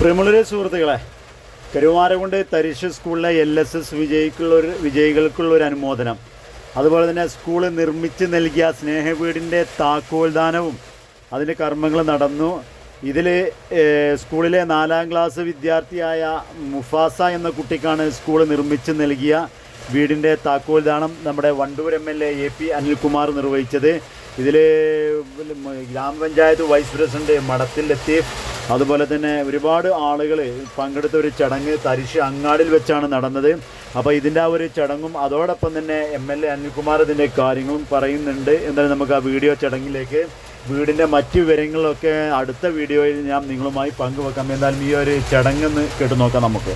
പ്രിമുളരെ സുഹൃത്തുക്കളെ കരുവാരകുണ്ട് തരിശ് സ്കൂളിലെ L S S വിജയിക്കുള്ള ഒരു വിജയികൾക്കുള്ള ഒരു അനുമോദനം. അതുപോലെ തന്നെ സ്കൂൾ നിർമ്മിച്ച് നൽകിയ സ്നേഹവീടിന്റെ താക്കോൽദാനവും അതിന്റെ കർമ്മങ്ങൾ നടന്നു. ഇതിൽ സ്കൂളിലെ നാലാം ക്ലാസ് വിദ്യാർത്ഥിയായ മുഫാസ എന്ന കുട്ടിക്കാണ് സ്കൂൾ നിർമ്മിച്ച് നൽകിയ വീടിന്റെ താക്കോൽദാനം നമ്മുടെ Wandoor M L A A P Anilkumar നിർവഹിച്ചത്. ഇതിൽ ഗ്രാമപഞ്ചായത്ത് വൈസ് പ്രസിഡന്റ് മഠത്തിൽ ലത്തീഫ് അതുപോലെ തന്നെ ഒരുപാട് ആളുകൾ പങ്കെടുത്ത ഒരു ചടങ്ങ് തരിശ് അങ്ങാടിൽ വെച്ചാണ് നടന്നത്. അപ്പോൾ ഇതിന്റെ ആ ഒരു ചടങ്ങും അതോടൊപ്പം തന്നെ എം എൽ എ അനിൽകുമാർ ഇതിന്റെ കാര്യങ്ങളും പറയുന്നുണ്ട്. എന്നാലും നമുക്ക് ആ വീഡിയോ ചടങ്ങിലേക്ക് വീടിന്റെ മറ്റ് വിവരങ്ങളൊക്കെ അടുത്ത വീഡിയോയിൽ ഞാൻ നിങ്ങളുമായി പങ്കുവെക്കാം. എന്തായാലും ഈ ഒരു ചടങ്ങെന്ന് കേട്ടു നോക്കാം നമുക്ക്.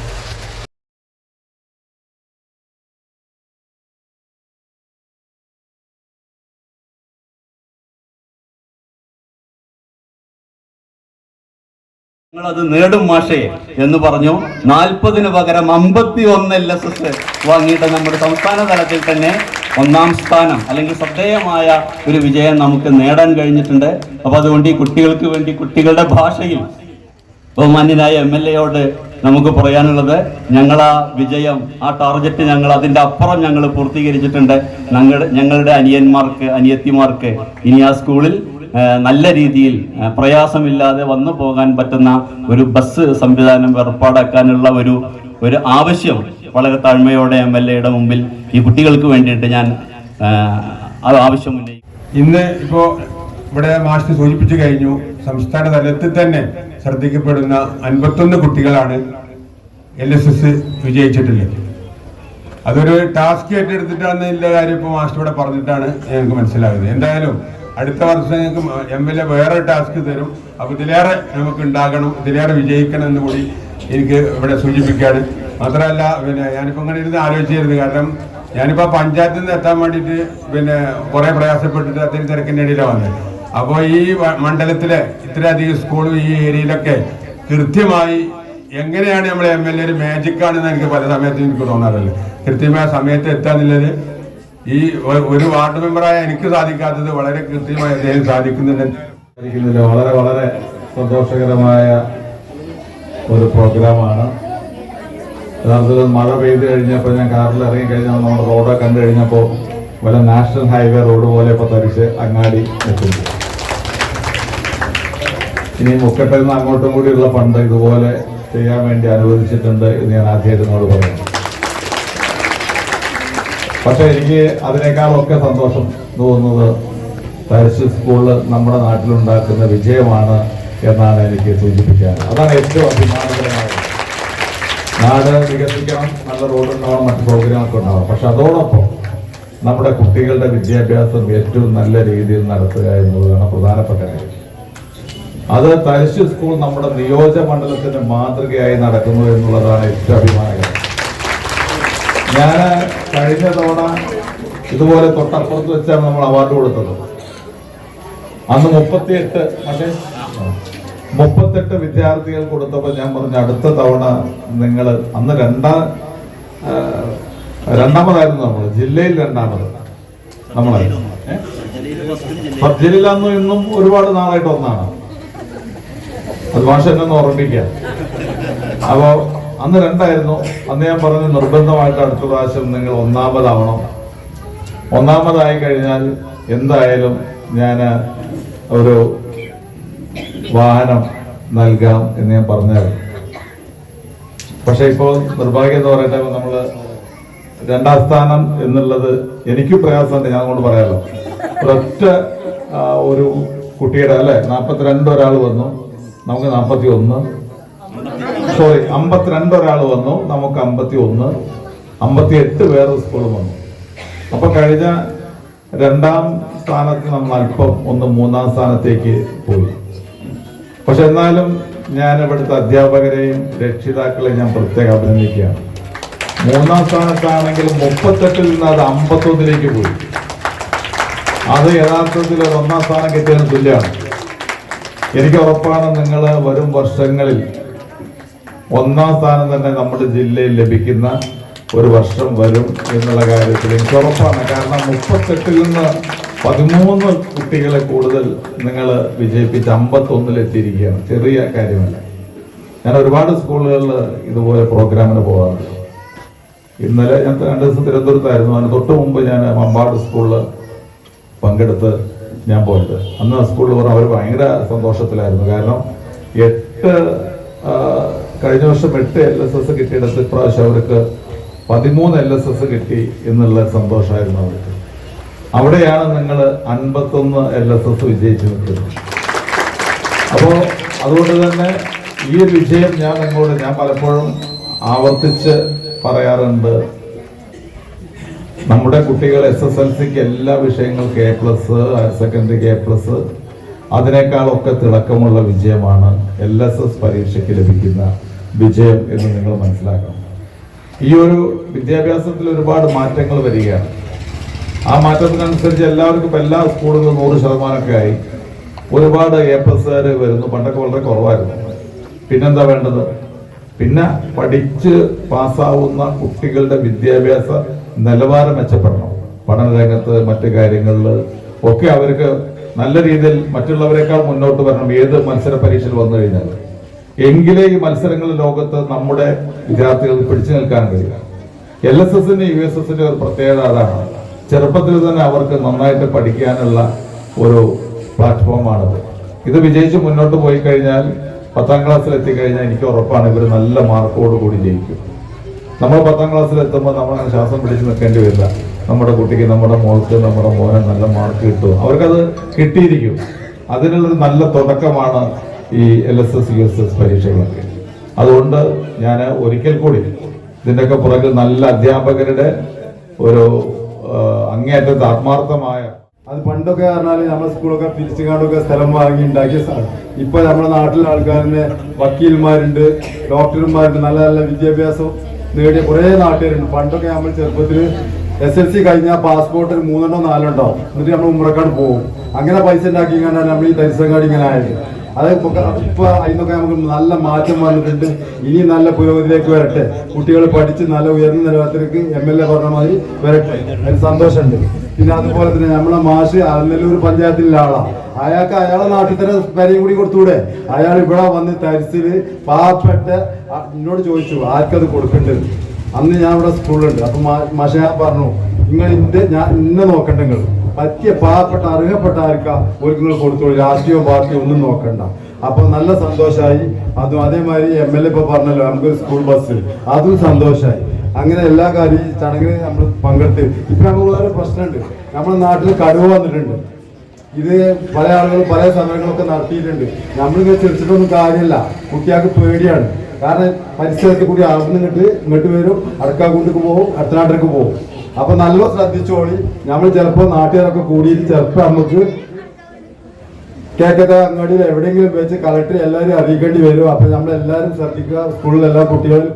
അത് നേടും മാഷേ എന്ന് പറഞ്ഞു. നാൽപ്പതിന് പകരം അമ്പത്തി ഒന്ന് എൽ എസ് എസ് വാങ്ങിയിട്ട് നമ്മുടെ സംസ്ഥാന തലത്തിൽ തന്നെ ഒന്നാം സ്ഥാനം അല്ലെങ്കിൽ ശ്രദ്ധേയമായ ഒരു വിജയം നമുക്ക് നേടാൻ കഴിഞ്ഞിട്ടുണ്ട്. അപ്പൊ അതുകൊണ്ട് ഈ കുട്ടികൾക്ക് വേണ്ടി കുട്ടികളുടെ ഭാഷയിൽ ബഹുമാന്യനായ എം എൽ എയോട് നമുക്ക് പറയാനുള്ളത് ഞങ്ങൾ ആ വിജയം ആ ടാർഗറ്റ് ഞങ്ങൾ അതിന്റെ അപ്പുറം ഞങ്ങൾ പൂർത്തീകരിച്ചിട്ടുണ്ട്. ഞങ്ങളുടെ ഞങ്ങളുടെ അനിയന്മാർക്ക് അനിയത്തിമാർക്ക് ഇനി ആ സ്കൂളിൽ നല്ല രീതിയിൽ പ്രയാസമില്ലാതെ വന്നു പോകാൻ പറ്റുന്ന ഒരു ബസ് സംവിധാനം ഏർപ്പാടാക്കാനുള്ള ഒരു ഒരു ആവശ്യം വളരെ താഴ്മയോടെ എം എൽ എയുടെ മുമ്പിൽ ഈ കുട്ടികൾക്ക് വേണ്ടിയിട്ട് ഞാൻ അത് ആ ആവശ്യം ഉന്നയിക്കും. ഇന്ന് ഇപ്പോ ഇവിടെ മാസ്റ്റർ സൂചിപ്പിച്ചു കഴിഞ്ഞു സംസ്ഥാന തലത്തിൽ തന്നെ ശ്രദ്ധിക്കപ്പെടുന്ന അൻപത്തൊന്ന് കുട്ടികളാണ് എൽ എസ് എസ് വിജയിച്ചിട്ടുള്ളത്. അതൊരു ടാസ്ക് ഏറ്റെടുത്തിട്ടാണ് ഇല്ല കാര്യം ഇപ്പോൾ മാസ്റ്റർ ഇവിടെ പറഞ്ഞിട്ടാണ് ഞങ്ങൾക്ക് മനസ്സിലാകുന്നത് എന്തായാലും അടുത്ത വർഷം ഞങ്ങൾക്ക് എം എൽ എ വേറെ ടാസ്ക് തരും. അപ്പൊ ഇതിലേറെ നമുക്ക് ഉണ്ടാകണം ഇതിലേറെ വിജയിക്കണം എന്ന് കൂടി എനിക്ക് ഇവിടെ സൂചിപ്പിക്കുകയാണ് മാത്രമല്ല പിന്നെ ഞാനിപ്പോ ഇങ്ങനെ ഇരുന്ന് ആലോചിച്ചിരുന്നു. കാരണം ഞാനിപ്പോ പഞ്ചായത്തിൽ നിന്ന് എത്താൻ വേണ്ടിയിട്ട് പിന്നെ കുറേ പ്രയാസപ്പെട്ടിട്ട് അത്രയും തിരക്കിന്റെ ഇടയിലാണ് വന്നത്. അപ്പോൾ ഈ മണ്ഡലത്തിലെ ഇത്രയധികം സ്കൂളും ഈ ഏരിയയിലൊക്കെ കൃത്യമായി എങ്ങനെയാണ് നമ്മുടെ എം എൽ എ ഒരു മാജിക്കാണെന്ന് എനിക്ക് പല സമയത്തും എനിക്ക് തോന്നാറുള്ളത് കൃത്യമായ സമയത്ത് എത്താന്നുള്ളത് ഈ ഒരു വാർഡ് മെമ്പറായ എനിക്ക് സാധിക്കാത്തത് വളരെ കൃത്യമായി അദ്ദേഹം സാധിക്കുന്നുണ്ട്. വളരെ വളരെ സന്തോഷകരമായ ഒരു പ്രോഗ്രാമാണ്. യഥാർത്ഥത്തിൽ മഴ പെയ്ത് കഴിഞ്ഞപ്പോൾ ഞാൻ കാറിൽ ഇറങ്ങി കഴിഞ്ഞാൽ നമ്മുടെ റോഡ് കണ്ടു കഴിഞ്ഞപ്പോൾ വല്ല നാഷണൽ ഹൈവേ റോഡ് പോലെ ഇപ്പോൾ തരിച്ച് അങ്ങാടി എത്തുന്നു. ഇനി മുക്കട്ടിൽ അങ്ങോട്ടും കൂടിയുള്ള ഫണ്ട് ഇതുപോലെ ചെയ്യാൻ വേണ്ടി അനുവദിച്ചിട്ടുണ്ട് എന്ന് ഞാൻ ആദ്യമായിട്ട് പറയുന്നു. പക്ഷെ എനിക്ക് അതിനേക്കാളൊക്കെ സന്തോഷം തോന്നുന്നത് തരിശ് സ്കൂളിൽ നമ്മുടെ നാട്ടിലുണ്ടാക്കുന്ന വിജയമാണ് എന്നാണ് എനിക്ക് സൂചിപ്പിക്കാൻ അതാണ് ഏറ്റവും അഭിമാനകരമായത് നാട് വികസിക്കണം നല്ല റോഡ് ഉണ്ടാവണം മറ്റു സൗകര്യങ്ങളൊക്കെ ഉണ്ടാവണം. പക്ഷെ അതോടൊപ്പം നമ്മുടെ കുട്ടികളുടെ വിദ്യാഭ്യാസം ഏറ്റവും നല്ല രീതിയിൽ നടത്തുക എന്നുള്ളതാണ് പ്രധാനപ്പെട്ട കാര്യം. അത് തരിശ് സ്കൂൾ നമ്മുടെ നിയോജക മണ്ഡലത്തിന്റെ മാതൃകയായി നടക്കുന്നു എന്നുള്ളതാണ് ഏറ്റവും അഭിമാനകരം ഞാൻ കഴിഞ്ഞ തവണ ഇതുപോലെ തൊട്ടപ്പുറത്ത് വെച്ചാണ് നമ്മൾ അവാർഡ് കൊടുത്തത്. അന്ന് മുപ്പത്തിയെട്ട് പക്ഷേ മുപ്പത്തെട്ട് വിദ്യാർത്ഥികൾ കൊടുത്തപ്പോൾ ഞാൻ പറഞ്ഞു അടുത്ത തവണ നിങ്ങൾ അന്ന് രണ്ടാം രണ്ടാമതായിരുന്നു നമ്മൾ ജില്ലയിൽ രണ്ടാമത് നമ്മളായിരുന്നു ജില്ലയിൽ അന്നും ഇന്നും ഒരുപാട് നാളായിട്ട് ഒന്നാണ്. അത് ഭാഷ എന്നെ ഓർമ്മിക്കുക അപ്പോ അന്ന് രണ്ടായിരുന്നു. അന്ന് ഞാൻ പറഞ്ഞു നിർബന്ധമായിട്ട് അടുത്ത പ്രാവശ്യം നിങ്ങൾ ഒന്നാമതാവണം. ഒന്നാമതായി കഴിഞ്ഞാൽ എന്തായാലും ഞാൻ ഒരു വാഹനം നൽകാം എന്ന് ഞാൻ പറഞ്ഞത് പക്ഷെ ഇപ്പോൾ നിർഭാഗ്യം എന്ന് പറയട്ടെ നമ്മൾ രണ്ടാം സ്ഥാനം എന്നുള്ളത് എനിക്ക് പ്രയാസമുണ്ട് ഞാൻ അങ്ങോട്ട് പറയാലോ. ഒരൊറ്റ ഒരു കുട്ടിയുടെ അല്ലെ? നാൽപ്പത്തിരണ്ട് ഒരാൾ വന്നു നമുക്ക് നാൽപ്പത്തി ഒന്ന് സോറി അമ്പത്തിരണ്ട് ഒരാൾ വന്നു നമുക്ക് അമ്പത്തി ഒന്ന് അമ്പത്തി എട്ട് വേറെ സ്കൂളും വന്നു. അപ്പൊ കഴിഞ്ഞ രണ്ടാം സ്ഥാനത്ത് നമ്മൾ അല്പം ഒന്ന് മൂന്നാം സ്ഥാനത്തേക്ക് പോയി. പക്ഷെ എന്നാലും ഞാൻ ഇവിടുത്തെ അധ്യാപകരെയും രക്ഷിതാക്കളെയും ഞാൻ പ്രത്യേകം അഭിനന്ദിക്കുകയാണ്. മൂന്നാം സ്ഥാനത്താണെങ്കിൽ മുപ്പത്തെട്ടിൽ നിന്ന് അത് അമ്പത്തൊന്നിലേക്ക് പോയി. അത് യഥാർത്ഥത്തിൽ ഒന്നാം സ്ഥാനം കിട്ടിയതിന് തുല്യമാണ് എനിക്ക് ഉറപ്പാണ് നിങ്ങൾ വരും വർഷങ്ങളിൽ ഒന്നാം സ്ഥാനം തന്നെ നമ്മുടെ ജില്ലയിൽ ലഭിക്കുന്ന ഒരു വർഷം വരും എന്നുള്ള കാര്യത്തിൽ എനിക്ക് ഉറപ്പാണ്. കാരണം മുപ്പത്തെട്ടിൽ നിന്ന് പതിമൂന്ന് കുട്ടികളെ കൂടുതൽ നിങ്ങൾ വിജയിപ്പിച്ച് അമ്പത്തൊന്നിലെത്തിയിരിക്കുകയാണ്. ചെറിയ കാര്യമല്ല. ഞാൻ ഒരുപാട് സ്കൂളുകളിൽ ഇതുപോലെ പ്രോഗ്രാമിന് പോകാറുണ്ട്. ഇന്നലെ ഞാൻ രണ്ട് ദിവസം തിരുവനന്തപുരത്തായിരുന്നു. അതിന് തൊട്ട് മുമ്പ് ഞാൻ മമ്പാട് സ്കൂളിൽ പങ്കെടുത്ത് ഞാൻ പോയത്. അന്ന് ആ സ്കൂളിൽ പറഞ്ഞ അവർ ഭയങ്കര സന്തോഷത്തിലായിരുന്നു. കാരണം എട്ട് കഴിഞ്ഞ വർഷം എട്ട് എൽ എസ് എസ് കിട്ടിയിടത്ത് ഇപ്രാവശ്യം അവർക്ക് പതിമൂന്ന് എൽ എസ് എസ് കിട്ടി എന്നുള്ള സന്തോഷമായിരുന്നു അവർക്ക്. അവിടെയാണ് നിങ്ങൾ അൻപത്തൊന്ന് എൽ എസ് എസ് വിജയിച്ചു അപ്പോൾ അതുകൊണ്ട് തന്നെ ഈ ഒരു വിജയം ഞാൻ നിങ്ങളോട് ഞാൻ പലപ്പോഴും ആവർത്തിച്ച് പറയാറുണ്ട്. നമ്മുടെ കുട്ടികൾ എസ് എസ് എൽ സിക്ക് എല്ലാ വിഷയങ്ങൾക്കും എ പ്ലസ് ഹയർ സെക്കൻഡറിക്ക് എ പ്ലസ് അതിനേക്കാളൊക്കെ തിളക്കമുള്ള വിജയമാണ് എൽ എസ് എസ് പരീക്ഷയ്ക്ക് ലഭിക്കുന്ന വിജയം എന്ന് നിങ്ങൾ മനസ്സിലാക്കണം. ഈ ഒരു വിദ്യാഭ്യാസത്തിൽ ഒരുപാട് മാറ്റങ്ങൾ വരികയാണ്. ആ മാറ്റത്തിനനുസരിച്ച് എല്ലാവർക്കും എല്ലാ സ്കൂളുകളും നൂറ് ശതമാനമൊക്കെ ആയി. ഒരുപാട് എ പ്ലസ്സുകാർ വരുന്നു. പണ്ടൊക്കെ വളരെ കുറവായിരുന്നു. പിന്നെന്താ വേണ്ടത്? പിന്നെ പഠിച്ച് പാസ്സാവുന്ന കുട്ടികളുടെ വിദ്യാഭ്യാസ നിലവാരം മെച്ചപ്പെടണം. പഠനരംഗത്ത് മറ്റു കാര്യങ്ങളിൽ ഒക്കെ അവർക്ക് നല്ല രീതിയിൽ മറ്റുള്ളവരെക്കാൾ മുന്നോട്ട് വരണം. ഏത് മത്സര പരീക്ഷയിൽ വന്നു കഴിഞ്ഞാൽ. എങ്കിലേ ഈ മത്സരങ്ങളിൽ ലോകത്ത് നമ്മുടെ വിദ്യാർത്ഥികൾ പിടിച്ചു നിൽക്കാൻ കഴിയുക എൽ എസ് എസിന്റെ യു എസ് എസിന്റെ ഒരു പ്രത്യേകത അതാണ്. ചെറുപ്പത്തിൽ തന്നെ അവർക്ക് നന്നായിട്ട് പഠിക്കാനുള്ള ഒരു പ്ലാറ്റ്ഫോമാണത്. ഇത് വിജയിച്ച് മുന്നോട്ട് പോയി കഴിഞ്ഞാൽ പത്താം ക്ലാസ്സിൽ എത്തിക്കഴിഞ്ഞാൽ എനിക്ക് ഉറപ്പാണ് ഇവർ നല്ല മാർക്കോട് കൂടി ജയിക്കും. നമ്മൾ പത്താം ക്ലാസ്സിൽ എത്തുമ്പോൾ നമ്മൾ ശ്വാസം പിടിച്ച് നിൽക്കേണ്ടി വരില്ല. നമ്മുടെ കുട്ടിക്ക് നമ്മുടെ മോൾക്ക് നമ്മുടെ മോനെ നല്ല മാർക്ക് കിട്ടും. അവർക്കത് കിട്ടിയിരിക്കും. അതിനുള്ളൊരു നല്ല തുടക്കമാണ് ഈ L S S U S S പരീക്ഷകളൊക്കെ. അതുകൊണ്ട് ഞാൻ ഒരിക്കൽ കൂടി ഇതിന്റെയൊക്കെ പുറകിൽ നല്ല അധ്യാപകരുടെ ഒരു അങ്ങേയറ്റത്തെ ആത്മാർത്ഥമായ അത് പണ്ടൊക്കെ പറഞ്ഞാൽ നമ്മുടെ സ്കൂളൊക്കെ പിരിച്ചുകാണ്ടൊക്കെ സ്ഥലം വാങ്ങി ഉണ്ടാക്കിയ സ്ഥലം ഇപ്പൊ നമ്മുടെ നാട്ടിലെ ആൾക്കാരിന് വക്കീൽമാരുണ്ട് ഡോക്ടർമാരുണ്ട് നല്ല നല്ല വിദ്യാഭ്യാസം നേടിയ കുറേ നാട്ടുകാരുണ്ട്. പണ്ടൊക്കെ നമ്മൾ ചെറുപ്പത്തിൽ എസ് എൽ സി കഴിഞ്ഞാൽ പാസ്പോർട്ട് മൂന്നെണ്ണോ നാലെണ്ണോ എന്നിട്ട് നമ്മൾ ഉമ്മറക്കാട് പോകും അങ്ങനെ പൈസ ഉണ്ടാക്കി കണ്ടാണ് നമ്മൾ ഈ തരിസങ്ങാടി ഇങ്ങനെ ആയത്. അത് ഇപ്പൊ അതിനൊക്കെ നമുക്ക് നല്ല മാറ്റം വന്നിട്ടുണ്ട്. ഇനി നല്ല പുരോഗതിയിലേക്ക് വരട്ടെ. കുട്ടികൾ പഠിച്ച് നല്ല ഉയർന്ന നിലവാരത്തിലേക്ക് എം എൽ എ പറഞ്ഞ മാതിരി വരട്ടെ. അതിന് സന്തോഷമുണ്ട്. പിന്നെ അതുപോലെ തന്നെ നമ്മളെ മാഷ് അലനല്ലൂർ പഞ്ചായത്തിലെ ആളാ. അയാൾക്ക് അയാളെ നാട്ടിൽ തന്നെ പരിയും കൂടി കൊടുത്തൂടെ അയാൾ ഇവിടെ വന്ന് തരിച്ചിൽ പാവപ്പെട്ട എന്നോട് ചോദിച്ചു ആർക്കത് കൊടുക്കേണ്ടത് അന്ന് ഞാൻ ഇവിടെ സ്കൂളിലുണ്ട്. അപ്പൊ മാഷ പറഞ്ഞു നിങ്ങൾ ഇന്റെ ഞാൻ ഇന്നെ നോക്കണ്ട നിങ്ങൾ. പറ്റിയ പാവപ്പെട്ട അർഹപ്പെട്ട ആർക്കാ ഒരുക്കങ്ങൾ കൊടുത്തോളൂ രാഷ്ട്രീയവും പാർട്ടിയും ഒന്നും നോക്കണ്ട. അപ്പൊ നല്ല സന്തോഷമായി അതും അതേമാതിരി എം എൽ എ ഇപ്പൊ പറഞ്ഞല്ലോ നമുക്കൊരു സ്കൂൾ ബസ് അതും സന്തോഷമായി അങ്ങനെ എല്ലാ കാര്യം ചടങ്ങിന് നമ്മൾ പങ്കെടുത്ത്. ഇപ്പൊ നമുക്ക് വേറെ പ്രശ്നമുണ്ട്. നമ്മുടെ നാട്ടിൽ കടുവ വന്നിട്ടുണ്ട്. ഇത് പല ആളുകളും പല സമരങ്ങളൊക്കെ നടത്തിയിട്ടുണ്ട്. നമ്മളിങ്ങനെ ചിരിച്ചിട്ടൊന്നും കാര്യമില്ല. കുട്ടികൾക്ക് പേടിയാണ്. കാരണം പരിസരത്തിൽ കൂടി അവിടെ ഇങ്ങോട്ട് ഇങ്ങോട്ട് വരും. അടക്കാക്കുണ്ടിക്ക് പോകും അത്തനാട്ടിലേക്ക് പോകും അപ്പൊ നല്ല ശ്രദ്ധിച്ചോളി. നമ്മൾ ചിലപ്പോ നാട്ടുകാരൊക്കെ കൂടി ചിലപ്പോ നമുക്ക് കേക്കത്തെ അങ്ങാടിയിൽ എവിടെയെങ്കിലും വെച്ച് കളക്ടർ എല്ലാവരും അറിയിക്കേണ്ടി വരും. അപ്പൊ നമ്മൾ എല്ലാവരും ശ്രദ്ധിക്കുക. സ്കൂളിൽ എല്ലാ കുട്ടികളും